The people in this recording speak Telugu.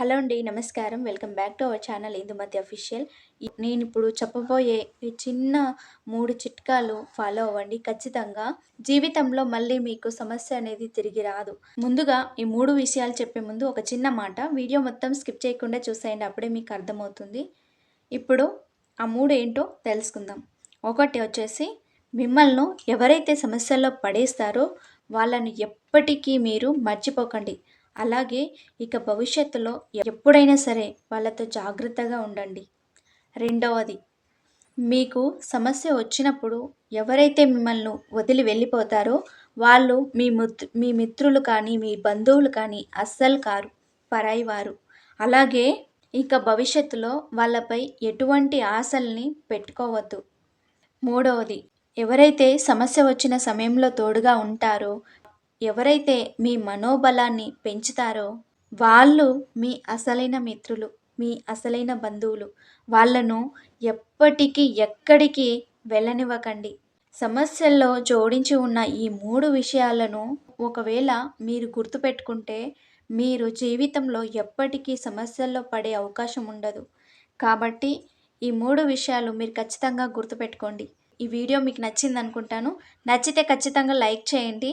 హలో అండి నమస్కారం. Welcome back to our channel Indumathi official. నేను ఇప్పుడు చెప్పబోయే ఈ చిన్న మూడు చిట్కాలు ఫాలో అవ్వండి. ఖచ్చితంగా జీవితంలో మళ్ళీ మీకు సమస్య అనేది తిరిగి రాదు. ముందుగా ఈ మూడు విషయాలు చెప్పే ముందు ఒక చిన్న మాట. వీడియో మొత్తం స్కిప్ చేయకుండా చూసేయండి అప్పుడే మీకు అర్థమవుతుంది. ఇప్పుడు ఆ మూడు ఏంటో తెలుసుకుందాం. ఒకటి వచ్చేసి మిమ్మల్ని ఎవరైతే సమస్యల్లో పడేస్తారో వాళ్ళని ఎప్పటికీ మీరు మర్చిపోకండి. అలాగే ఇక భవిష్యత్తులో ఎప్పుడైనా సరే వాళ్ళతో జాగ్రత్తగా ఉండండి. రెండవది మీకు సమస్య వచ్చినప్పుడు ఎవరైతే మిమ్మల్ని వదిలి వెళ్ళిపోతారో వాళ్ళు మీ మిత్ మీ మిత్రులు కానీ మీ బంధువులు కానీ అస్సలు కారు పరాయి వారు. అలాగే ఇక భవిష్యత్తులో వాళ్ళపై ఎటువంటి ఆశల్ని పెట్టుకోవద్దు. మూడవది ఎవరైతే సమస్య వచ్చిన సమయంలో తోడుగా ఉంటారో ఎవరైతే మీ మనోబలాన్ని పెంచుతారో వాళ్ళు మీ అసలైన మిత్రులు మీ అసలైన బంధువులు. వాళ్ళను ఎప్పటికీ ఎక్కడికి వెళ్ళనివ్వకండి. సమస్యల్లో జోడించి ఉన్న ఈ మూడు విషయాలను ఒకవేళ మీరు గుర్తుపెట్టుకుంటే మీరు జీవితంలో ఎప్పటికీ సమస్యల్లో పడే అవకాశం ఉండదు. కాబట్టి ఈ మూడు విషయాలు మీరు ఖచ్చితంగా గుర్తుపెట్టుకోండి. ఈ వీడియో మీకు నచ్చింది అనుకుంటాను నచ్చితే ఖచ్చితంగా లైక్ చేయండి.